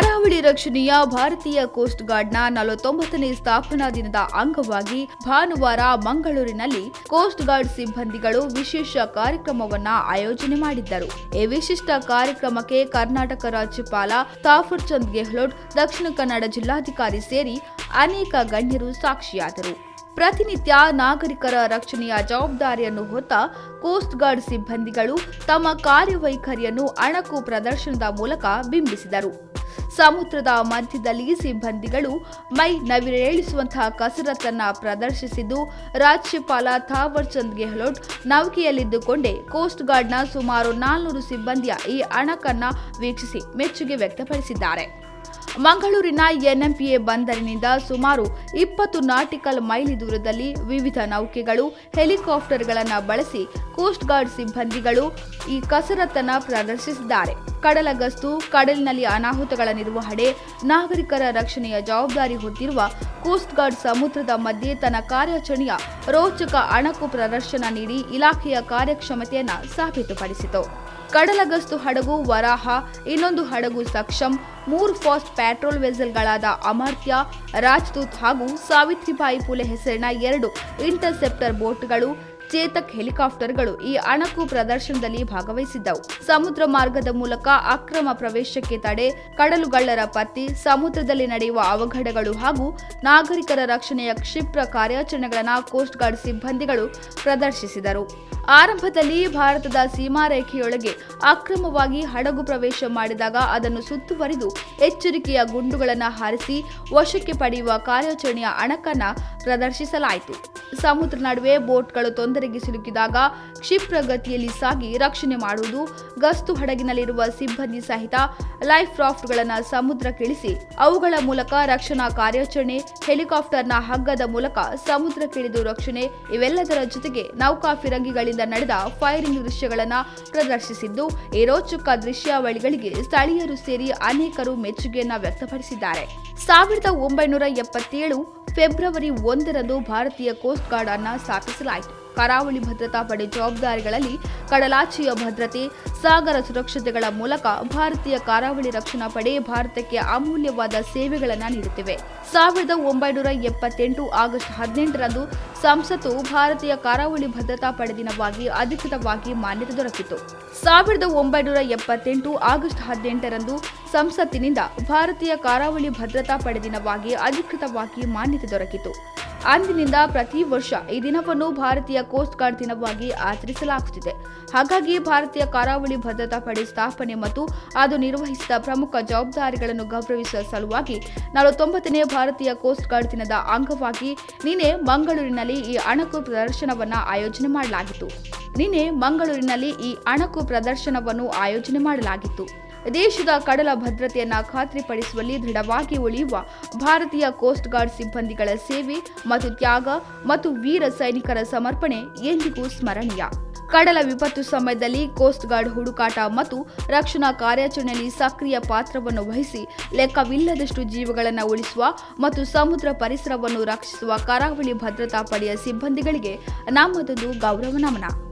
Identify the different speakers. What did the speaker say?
Speaker 1: ಕರಾವಳಿ ರಕ್ಷಣೆಯ ಭಾರತೀಯ ಕೋಸ್ಟ್ ಗಾರ್ಡ್ನ ನಲವತ್ತೊಂಬತ್ತನೇ ಸ್ಥಾಪನಾ ದಿನದ ಅಂಗವಾಗಿ ಭಾನುವಾರ ಮಂಗಳೂರಿನಲ್ಲಿ ಕೋಸ್ಟ್ ಗಾರ್ಡ್ ಸಿಬ್ಬಂದಿಗಳು ವಿಶೇಷ ಕಾರ್ಯಕ್ರಮವನ್ನ ಆಯೋಜನೆ ಮಾಡಿದ್ದರು. ಈ ವಿಶಿಷ್ಟ ಕಾರ್ಯಕ್ರಮಕ್ಕೆ ಕರ್ನಾಟಕ ರಾಜ್ಯಪಾಲ ತಾಫರ್ ಚಂದ್ ಗೆಹ್ಲೋಟ್, ದಕ್ಷಿಣ ಕನ್ನಡ ಜಿಲ್ಲಾಧಿಕಾರಿ ಸೇರಿ ಅನೇಕ ಗಣ್ಯರು ಸಾಕ್ಷಿಯಾದರು. ಪ್ರತಿನಿತ್ಯ ನಾಗರಿಕರ ರಕ್ಷಣೆಯ ಜವಾಬ್ದಾರಿಯನ್ನು ಹೊತ್ತ ಕೋಸ್ಟ್ ಗಾರ್ಡ್ ಸಿಬ್ಬಂದಿಗಳು ತಮ್ಮ ಕಾರ್ಯವೈಖರಿಯನ್ನು ಅಣಕು ಪ್ರದರ್ಶನದ ಮೂಲಕ ಬಿಂಬಿಸಿದರು. ಸಮುದ್ರದ ಮಧ್ಯದಲ್ಲಿ ಸಿಬ್ಬಂದಿಗಳು ಮೈ ನವಿರೇಳಿಸುವಂತಹ ಕಸರತ್ತನ್ನ ಪ್ರದರ್ಶಿಸಿದ್ದು, ರಾಜ್ಯಪಾಲ ಥಾವರ್ ಚಂದ್ ಗೆಹ್ಲೋಟ್ ನೌಕೆಯಲ್ಲಿದ್ದುಕೊಂಡೇ ಕೋಸ್ಟ್ ಗಾರ್ಡ್ನ ಸುಮಾರು ನಾಲ್ನೂರು ಸಿಬ್ಬಂದಿಯ ಈ ಅಣಕನ್ನ ವೀಕ್ಷಿಸಿ ಮೆಚ್ಚುಗೆ ವ್ಯಕ್ತಪಡಿಸಿದ್ದಾರೆ. ಮಂಗಳೂರಿನ ಎನ್ಎಂಪಿಎ ಬಂದರಿನಿಂದ ಸುಮಾರು ಇಪ್ಪತ್ತು ನಾಟಿಕಲ್ ಮೈಲಿ ದೂರದಲ್ಲಿ ವಿವಿಧ ನೌಕೆಗಳು, ಹೆಲಿಕಾಪ್ಟರ್ಗಳನ್ನು ಬಳಸಿ ಕೋಸ್ಟ್ ಗಾರ್ಡ್ ಸಿಬ್ಬಂದಿಗಳು ಈ ಕಸರತ್ತನ್ನು ಪ್ರದರ್ಶಿಸಿದ್ದಾರೆ. ಕಡಲ ಗಸ್ತು ಕಡಲಿನಲ್ಲಿ ಅನಾಹುತಗಳ ನಿರ್ವಹಣೆ, ನಾಗರಿಕರ ರಕ್ಷಣೆಯ ಜವಾಬ್ದಾರಿ ಹೊತ್ತಿರುವ ಕೋಸ್ಟ್ ಗಾರ್ಡ್ ಸಮುದ್ರದ ಮಧ್ಯೆ ತನ್ನ ಕಾರ್ಯಾಚರಣೆಯ ರೋಚಕ ಅಣಕು ಪ್ರದರ್ಶನ ನೀಡಿ ಇಲಾಖೆಯ ಕಾರ್ಯಕ್ಷಮತೆಯನ್ನು ಸಾಬೀತುಪಡಿಸಿತು. ಕಡಲ ಗಸ್ತು ಹಡಗು ವರಾಹ, ಇನ್ನೊಂದು ಹಡಗು ಸಕ್ಷಮ್ ಮೂರು ಫಾಸ್ಟ್ ಪ್ಯಾಟ್ರೋಲ್ ವೆಸಲ್ಗಳಾದ ಅಮರ್ತ್ಯ, ರಾಜದೂತ್ ಹಾಗೂ ಸಾವಿತ್ರಿಬಾಯಿ ಪುಲೆ ಹೆಸರಿನ ಎರಡು ಇಂಟರ್ಸೆಪ್ಟರ್ ಬೋಟ್ಗಳು ಚೇತಕ್ ಹೆಲಿಕಾಪ್ಟರ್ಗಳು ಈ ಅಣಕು ಪ್ರದರ್ಶನದಲ್ಲಿ ಭಾಗವಹಿಸಿದ್ದವು. ಸಮುದ್ರ ಮಾರ್ಗದ ಮೂಲಕ ಅಕ್ರಮ ಪ್ರವೇಶಕ್ಕೆ ತಡೆ, ಕಡಲುಗಳ್ಳರ ಪತ್ತಿ, ಸಮುದ್ರದಲ್ಲಿ ನಡೆಯುವ ಅವಘಡಗಳು ಹಾಗೂ ನಾಗರಿಕರ ರಕ್ಷಣೆಯ ಕ್ಷಿಪ್ರ ಕಾರ್ಯಾಚರಣೆಗಳನ್ನು ಕೋಸ್ಟ್ ಗಾರ್ಡ್ ಸಿಬ್ಬಂದಿಗಳು ಪ್ರದರ್ಶಿಸಿದರು. ಆರಂಭದಲ್ಲಿ ಭಾರತದ ಸೀಮಾ ರೇಖೆಯೊಳಗೆ ಅಕ್ರಮವಾಗಿ ಹಡಗು ಪ್ರವೇಶ ಮಾಡಿದಾಗ ಅದನ್ನು ಸುತ್ತುವರಿದು ಎಚ್ಚರಿಕೆಯ ಗುಂಡುಗಳನ್ನು ಹಾರಿಸಿ ವಶಕ್ಕೆ ಪಡೆಯುವ ಕಾರ್ಯಾಚರಣೆಯ ಅಣಕನ್ನ ಪ್ರದರ್ಶಿಸಲಾಯಿತು. ಸಮುದ್ರ ನಡುವೆ ಬೋಟ್ಗಳು ತೊಂದರೆಗೆ ಸಿಲುಕಿದಾಗ ಕ್ಷಿಪ್ರಗತಿಯಲ್ಲಿ ಸಾಗಿ ರಕ್ಷಣೆ ಮಾಡುವುದು, ಗಸ್ತು ಹಡಗಿನಲ್ಲಿರುವ ಸಿಬ್ಬಂದಿ ಸಹಿತ ಲೈಫ್ ರಾಫ್ಟ್ಗಳನ್ನು ಸಮುದ್ರಕ್ಕಿಳಿಸಿ ಅವುಗಳ ಮೂಲಕ ರಕ್ಷಣಾ ಕಾರ್ಯಾಚರಣೆ, ಹೆಲಿಕಾಪ್ಟರ್ನ ಹಗ್ಗದ ಮೂಲಕ ಸಮುದ್ರಕ್ಕಿಳಿದು ರಕ್ಷಣೆ ಇವೆಲ್ಲದರ ಜೊತೆಗೆ ನೌಕಾ ಫಿರಂಗಿಗಳಿಂದ ನಡೆದ ಫೈರಿಂಗ್ ದೃಶ್ಯಗಳನ್ನು ಪ್ರದರ್ಶಿಸಿದ್ದು, ಈ ರೋಚಕ ದೃಶ್ಯಾವಳಿಗಳಿಗೆ ಸ್ಥಳೀಯರು ಸೇರಿ ಅನೇಕರು ಮೆಚ್ಚುಗೆಯನ್ನು ವ್ಯಕ್ತಪಡಿಸಿದ್ದಾರೆ. ಸಾವಿರದ ಒಂಬೈನೂರ ಎಪ್ಪತ್ತೇಳು ಫೆಬ್ರವರಿ ಒಂದರಂದು ಭಾರತೀಯ ಕೋಸ್ಟ್ ಗಾರ್ಡ್ ಅನ್ನು ಸ್ಥಾಪಿಸಲಾಯಿತು. ಕರಾವಳಿ ಭದ್ರತಾ ಪಡೆ ಜವಾಬ್ದಾರಿಗಳಲ್ಲಿ ಕಡಲಾಚೆಯ ಭದ್ರತೆ, ಸಾಗರ ಸುರಕ್ಷತೆಗಳ ಮೂಲಕ ಭಾರತೀಯ ಕರಾವಳಿ ರಕ್ಷಣಾ ಪಡೆ ಭಾರತಕ್ಕೆ ಅಮೂಲ್ಯವಾದ ಸೇವೆಗಳನ್ನು ನೀಡುತ್ತಿವೆ. ಸಾವಿರದ ಒಂಬೈನೂರ ಎಪ್ಪತ್ತೆಂಟು ಆಗಸ್ಟ್ ಹದಿನೆಂಟರಂದು ಸಂಸತ್ತು ಭಾರತೀಯ ಕರಾವಳಿ ಭದ್ರತಾ ಪಡೆ ದಿನವಾಗಿ ಅಧಿಕೃತವಾಗಿ ಮಾನ್ಯತೆ ದೊರಕಿತು ಸಾವಿರದ ಒಂಬೈನೂರ ಎಪ್ಪತ್ತೆಂಟು ಆಗಸ್ಟ್ ಹದಿನೆಂಟರಂದು ಸಂಸತ್ತಿನಿಂದ ಭಾರತೀಯ ಕರಾವಳಿ ಭದ್ರತಾ ಪಡೆ ದಿನವಾಗಿ ಅಧಿಕೃತವಾಗಿ ಮಾನ್ಯತೆ ದೊರಕಿತು. ಅಂದಿನಿಂದ ಪ್ರತಿ ವರ್ಷ ಈ ದಿನವನ್ನು ಭಾರತೀಯ ಕೋಸ್ಟ್ ಗಾರ್ಡ್ ದಿನವಾಗಿ ಆಚರಿಸಲಾಗುತ್ತಿದೆ. ಹಾಗಾಗಿ ಭಾರತೀಯ ಕರಾವಳಿ ಭದ್ರತಾ ಪಡೆ ಸ್ಥಾಪನೆ ಮತ್ತು ಅದು ನಿರ್ವಹಿಸಿದ ಪ್ರಮುಖ ಜವಾಬ್ದಾರಿಗಳನ್ನು ಗೌರವಿಸುವ ಸಲುವಾಗಿ ನಲವತ್ತೊಂಬತ್ತನೇ ಭಾರತೀಯ ಕೋಸ್ಟ್ ಗಾರ್ಡ್ ದಿನದ ಅಂಗವಾಗಿ ನಿನ್ನೆ ಮಂಗಳೂರಿನಲ್ಲಿ ಈ ಅಣಕು ಪ್ರದರ್ಶನವನ್ನು ಆಯೋಜನೆ ಮಾಡಲಾಗಿತ್ತು. ನಿನ್ನೆ ಮಂಗಳೂರಿನಲ್ಲಿ ಈ ಅಣಕು ಪ್ರದರ್ಶನವನ್ನು ಆಯೋಜನೆ ಮಾಡಲಾಗಿತ್ತು. ದೇಶದ ಕಡಲ ಭದ್ರತೆಯನ್ನು ಖಾತ್ರಿಪಡಿಸುವಲ್ಲಿ ದೃಢವಾಗಿ ಉಳಿಯುವ ಭಾರತೀಯ ಕೋಸ್ಟ್ ಗಾರ್ಡ್ ಸಿಬ್ಬಂದಿಗಳ ಸೇವೆ ಮತ್ತು ತ್ಯಾಗ ಮತ್ತು ವೀರ ಸೈನಿಕರ ಸಮರ್ಪಣೆ ಎಂದಿಗೂ ಸ್ಮರಣೀಯ. ಕಡಲ ವಿಪತ್ತು ಸಮಯದಲ್ಲಿ ಕೋಸ್ಟ್ ಗಾರ್ಡ್ ಹುಡುಕಾಟ ಮತ್ತು ರಕ್ಷಣಾ ಕಾರ್ಯಾಚರಣೆಯಲ್ಲಿ ಸಕ್ರಿಯ ಪಾತ್ರವನ್ನು ವಹಿಸಿ ಲೆಕ್ಕವಿಲ್ಲದಷ್ಟು ಜೀವಗಳನ್ನು ಉಳಿಸುವ ಮತ್ತು ಸಮುದ್ರ ಪರಿಸರವನ್ನು ರಕ್ಷಿಸುವ ಕರಾವಳಿ ಭದ್ರತಾ ಪಡೆಯ ಸಿಬ್ಬಂದಿಗಳಿಗೆ ನಮ್ಮದೊಂದು ಗೌರವ ನಮನ.